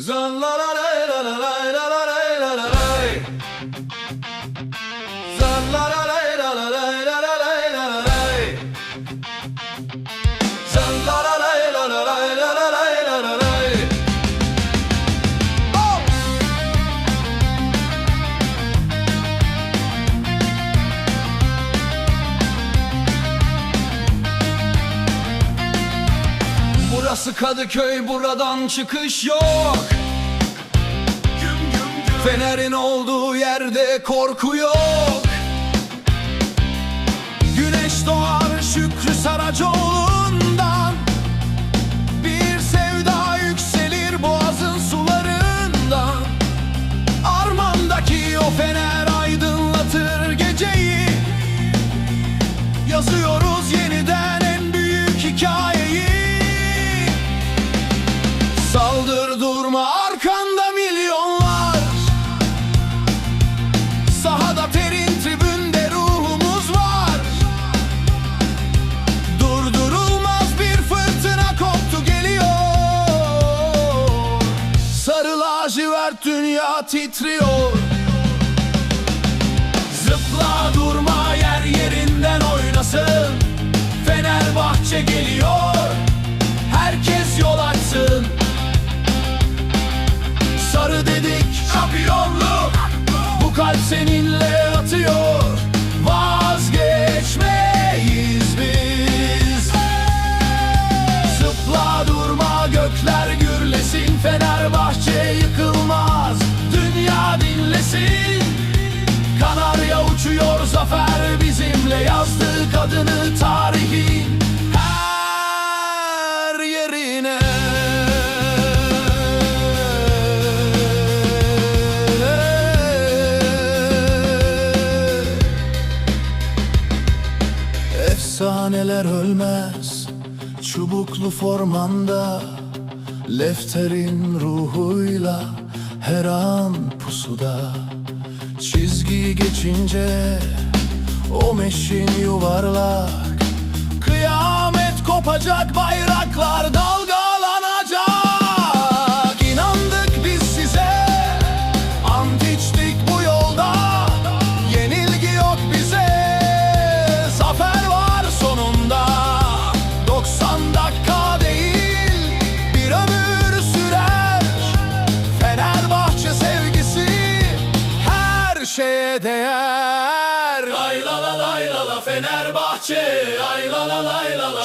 Zan la la la la Burası Kadıköy buradan çıkış yok. Fener'in olduğu yerde korku yok. Güneş doğar Şükrü Sarı lacivert dünya titriyor. Zıpla durma yer yerinden oynasın. Fenerbahçe geliyor Herkes yol açsın. Sarı dedik şampiyonluk. Bu kalp seninle Fenerbahçe yıkılmaz. Dünya dinlesin. Kanarya uçuyor zafer bizimle. Yazdık adını tarihin her yerine. Efsaneler ölmez Çubuklu formanda Lefterin ruhuyla Her an pusuda. Çizgiyi geçince O meşin yuvarlak. Kıyamet kopacak bayraklar dalgalanacak Değer. Ay la la lay la la Fenerbahçe. Ay la la lay la la